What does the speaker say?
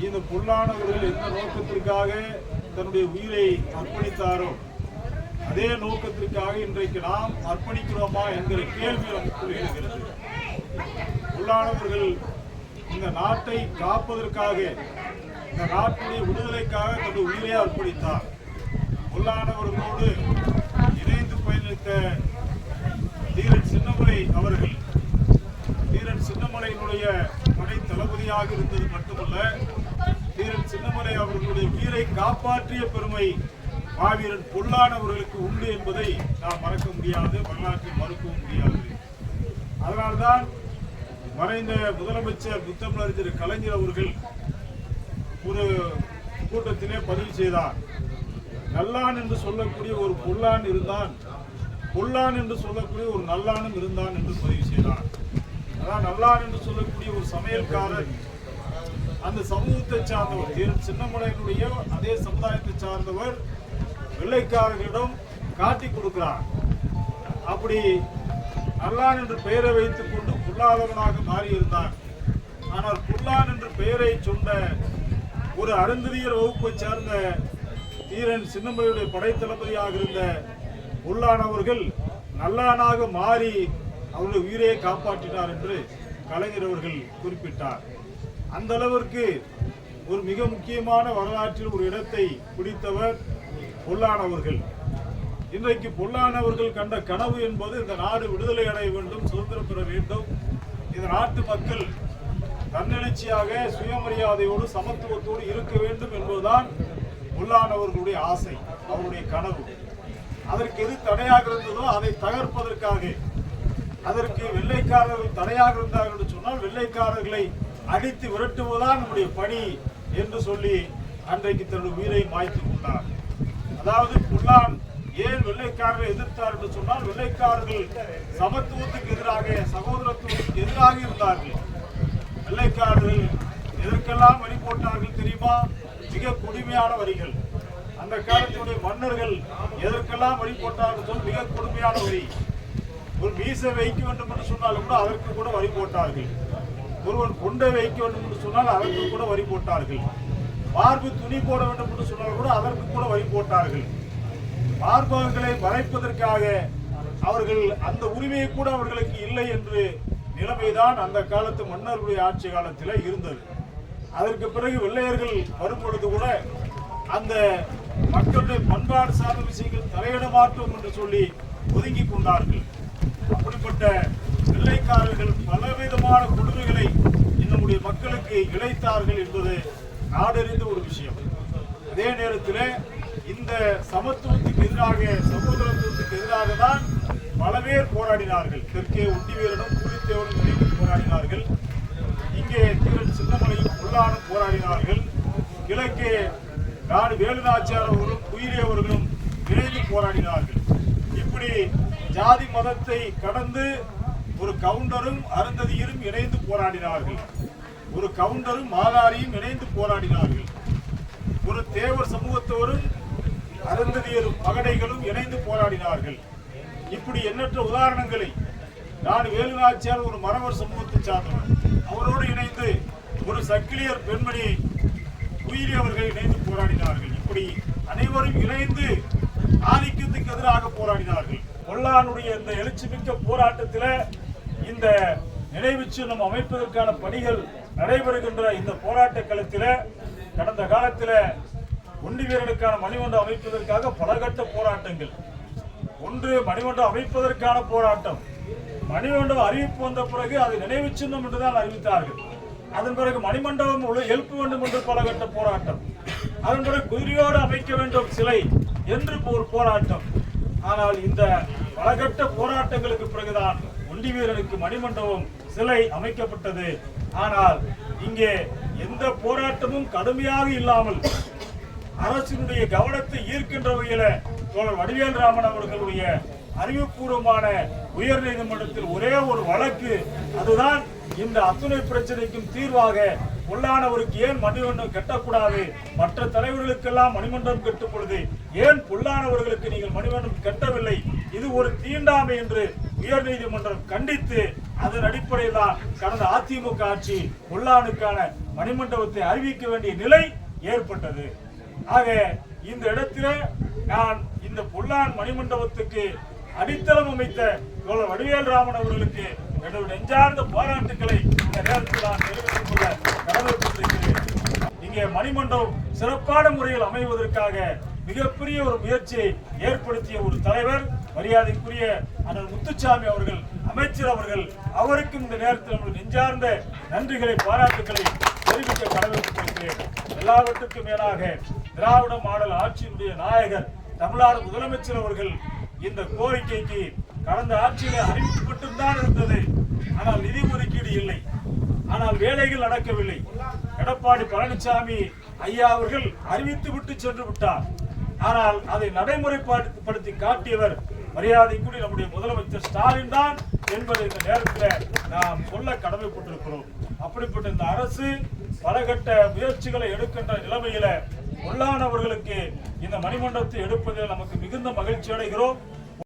இந்த பொல்லானவர்கள் எந்த நோக்கத்திற்காக தன்னுடைய உயிரை அர்ப்பணித்தாரோ அதே நோக்கத்திற்காக இன்றைக்கு நாம் அர்ப்பணிக்கிறோமா என்கிற கேள்வி நமக்கு எழுகிறது புல்லானவர்கள் இந்த நாட்டை காப்பதற்காக இந்த நாட்டுடைய விடுதலைக்காக தன்னுடைய உயிரை அர்ப்பணித்தார். புல்லானவர்களோடு இணைந்து பயணித்த தீரன் சின்னமலை அவர்கள் தீரன் சின்னமலையினுடைய படை தளபதியாக இருந்தது மட்டுமல்ல உயிரை காப்பாற்றிய பெருமை மாவீரன் பொல்லானவர்களுக்கு உண்டு என்பதை நாம் மறக்க முடியாது வரலாற்றில் மறுக்கவும் முடியாது. அதனால்தான் மறைந்த முதலமைச்சர் முத்தமிழறிஞர் கலைஞர் அவர்கள் ஒரு கூட்டத்திலே பதிவு செய்தார். நல்லான் என்று சொல்லக்கூடிய ஒரு பொல்லான் இருந்தான் பொல்லான் என்று சொல்லக்கூடிய ஒரு நல்லானும் இருந்தான் என்று பதிவு செய்தார். அதான் நல்லான் என்று சொல்லக்கூடிய ஒரு சமையல்காரன் அந்த சமூகத்தை சார்ந்தவர் சின்னமலையினுடைய அதே சமுதாயத்தை சார்ந்தவர் வெள்ளைக்காரர்களிடம் காட்டி கொடுக்கிறார். அப்படி அல்லான் என்று பெயரை வைத்துக் கொண்டு பொல்லாதவனாக மாறியிருந்தார் ஆனால் புல்லான் என்று பெயரை சொன்ன ஒரு அருந்ததியர் வகுப்பை சேர்ந்த தீரன் சின்னமலையுடைய படைத்தளபதியாக இருந்த புல்லான் அவர்கள் நல்லானாக மாறி அவருடைய உயிரை காப்பாற்றினார் என்று கலைஞர் அவர்கள் குறிப்பிட்டார். அந்த அளவிற்கு ஒரு மிக முக்கியமான வரலாற்றில் ஒரு இடத்தை பிடித்தவர் பொல்லானவர்கள் இன்றைக்கு பொல்லானவர்கள் கண்ட கனவு என்பது இந்த நாடு விடுதலை அடைய வேண்டும் சுதந்திரம் பெற வேண்டும். இந்த நாட்டு மக்கள் தன்னெழுச்சியாக சுயமரியாதையோடு சமத்துவத்தோடு இருக்க வேண்டும் என்பதுதான் பொல்லானவர்களுடைய ஆசை அவருடைய கனவு. அதற்கு எது தடையாக இருந்ததோ அதை தகர்ப்பதற்காக. அதற்கு வெள்ளைக்காரர்கள் தடையாக இருந்தார்கள் என்று சொன்னால் வெள்ளைக்காரர்களை அடித்து விரட்டுவதுதான் நம்முடைய பணி என்று சொல்லி அன்றைக்கு தன்னுடைய உயிரை மாய்த்து கொண்டார். அதாவது புல்லான் ஏன் வெள்ளைக்காரரை எதிர்த்தார் என்று சொன்னால் வெள்ளைக்காரர்கள் சமத்துவத்துக்கு எதிராக சகோதரத்துவத்துக்கு எதிராக இருந்தார்கள். வெள்ளைக்காரர்கள் எதற்கெல்லாம் வரி போட்டார்கள் தெரியுமா? மிக கொடுமையான வரிகள். அந்த காலத்தினுடைய மன்னர்கள் எதற்கெல்லாம் வரி போட்டார்கள் சொல் மிக கொடுமையான வரி. ஒரு மீசை வைக்க வேண்டும் என்று சொன்னாலும் கூட அதற்கு கூட வரி போட்டார்கள். ஒருவன் கொண்டை வைக்க வேண்டும் என்று சொன்னால் அதற்கு கூட வரி போட்டார்கள். மார்பு துணி போட வேண்டும் என்று சொன்னால் கூட அதற்கு கூட வரி போட்டார்கள். மார்பகங்களை மறைப்பதற்காக அவர்கள் அந்த உரிமையை கூட அவர்களுக்கு இல்லை என்று நிலைமைதான் அந்த காலத்து மன்னர்களுடைய ஆட்சி காலத்தில் இருந்தது. அதற்கு பிறகு வெள்ளையர்கள் வரும்பொழுது கூட அந்த மக்களுடைய பண்பாடு சார்ந்த விஷயங்கள் தலையிட மாட்டோம் என்று சொல்லி ஒதுங்கி கொண்டார்கள். அப்படிப்பட்ட வெள்ளைக்காரர்கள் பலவிதமான கொடுமைகளை நம்முடைய மக்களுக்கு இழைத்தார்கள் என்பது நாடறிந்த ஒரு விஷயம். அதே நேரத்தில் இந்த சமத்துவத்துக்கு எதிராக சகோதரத்துவத்துக்கு எதிராக தான் பல பேர் போராடினார்கள். தெற்கே ஒண்டிவீரனும் புலித்தேவனும் இணைந்து போராடினார்கள். இங்கே தீரன் சின்னமலையும் உள்ளானும் போராடினார்கள். கிழக்கே நாடு வேலுநாச்சியார் அவர்களும் குயிலி அவர்களும் இணைந்து போராடினார்கள். இப்படி ஜாதி மதத்தை கடந்து ஒரு கவுண்டரும் அருந்ததியரும் இணைந்து போராடினார்கள். ஒரு கவுண்டரும் மாதாரியும் இணைந்து போராடினார்கள். ஒரு தேவர் சமூகத்தோரும் அருந்ததியரும் பகடைகளும் இணைந்து போராடினார்கள். இப்படி எண்ணற்ற உதாரணங்களை நான் வேலுநாச்சியார் ஒரு மரவர் சமூகத்தை சார்ந்தவர். அவரோடு இணைந்து ஒரு சக்கிலியர் பெண்மணி உயிரி அவர்கள் இணைந்து போராடினார்கள். இப்படி அனைவரும் இணைந்து ஆதிக்கத்துக்கு எதிராக போராடினார்கள். கொல்லானுடைய இந்த எழுச்சி மிக்க போராட்டத்தில் இந்த நினைவு சின்னம் அமைப்பதற்கான பணிகள் நடைபெறுகின்ற இந்த போராட்ட களத்தில் கடந்த காலத்தில் ஒண்டி வீரனுக்கான மணிமண்டபம் அமைப்பதற்காக பல கட்ட போராட்டங்கள். ஒன்று மணிமண்டம் அமைப்பதற்கான போராட்டம். மணிமண்டபம் அறிவிப்பு வந்த பிறகு அது நினைவு சின்னம் என்றுதான் அறிவித்தார்கள். அதன் பிறகு மணிமண்டபம் உள்ள எழுப்ப வேண்டும் என்று பல கட்ட போராட்டம். அதன் பிறகு குதிரையோடு அமைக்க வேண்டும் சிலை என்று ஒரு போராட்டம். ஆனால் இந்த பலகட்ட போராட்டங்களுக்கு பிறகுதான் ஒண்டி வீரனுக்கு மணிமண்டபம் சிலை அமைக்கப்பட்டது. ஆனால் இங்கே எந்த போராட்டமும் கடுமையாக இல்லாமல் அரசினுடைய கவனத்தை ஈர்க்கின்ற வகையில தோழர் வடிவேல் ராமன் அவர்களுடைய அறிவுபூர்வமான உயர் நீதிமன்றத்தில் ஒரே ஒரு வழக்கு அதுதான் இந்த அத்துணை பிரச்சனைக்கும் தீர்வாக பொல்லானவருக்கு ஏன் மணிமண்டபம் கட்டக்கூடாது? மற்ற தலைவர்களுக்கெல்லாம் மணிமண்டபம் கட்டும் பொழுது ஏன் புல்லானவர்களுக்கு நீங்கள் மணிமண்டம் கட்டவில்லை? இது ஒரு தீண்டாமை என்று உயர்நீதிமன்றம் கண்டித்து அதன் அடிப்படையில் தான் கடந்த அதிமுக ஆட்சி பொல்லானுக்கான மணிமண்டபத்தை அறிவிக்க வேண்டிய நிலை ஏற்பட்டது. ஆக இந்த இடத்திலே நான் இந்த புல்லான் மணிமண்டபத்துக்கு அடித்தளம் அமைத்த தோழர் வடிவேல் ராமன் அவர்களுக்கு எனது நெஞ்சார்ந்த போராட்டுக்களை இந்த நேரத்தில் நான் தெரிவித்துக் கொள்ள கடமைப்பட்டிருக்கிறேன். இங்கே மணிமண்டபம் சிறப்பான முறையில் அமைவதற்காக மிகப்பெரிய ஒரு முயற்சியை ஏற்படுத்திய ஒரு தலைவர் மரியாதைக்குரிய அண்ணன் முத்துச்சாமி அவர்கள் அமைச்சர் அவர்கள் அவருக்கும் இந்த நேரத்தில் நம்முடைய நெஞ்சார்ந்த நன்றிகளை பாராட்டுக்களை தெரிவிக்க கடமைப்பட்டிருக்கிறேன். எல்லாவற்றுக்கும் மேலாக திராவிட மாடல் ஆட்சியினுடைய நாயகர் தமிழ்நாடு முதலமைச்சர் அவர்கள் இந்த கோரிக்கைக்கு கடந்த ஆட்சியில அறிவிப்பு மட்டும்தான் இருந்தது. ஆனால் நிதி ஒதுக்கீடு இல்லை. ஆனால் வேலைகள் நடக்கவில்லை. எடப்பாடி பழனிசாமி ஐயா அவர்கள் அறிவித்து விட்டு சென்று விட்டார். ஆனால் அதை நடைமுறைப்படுத்தி காட்டியவர் மரியாதைக்குரிய நம்முடைய முதலமைச்சர் ஸ்டாலின் தான் என்பதை இந்த நேரத்தில் நாம் சொல்ல கடமைப்பட்டிருக்கிறோம். அப்படிப்பட்ட இந்த அரசு பலகட்ட முயற்சிகளை எடுக்கின்ற நிலைமையில உள்ளானவர்களுக்கு இந்த மணிமண்டபத்தை எடுப்பதில் நமக்கு மிகுந்த மகிழ்ச்சி அடைகிறோம்.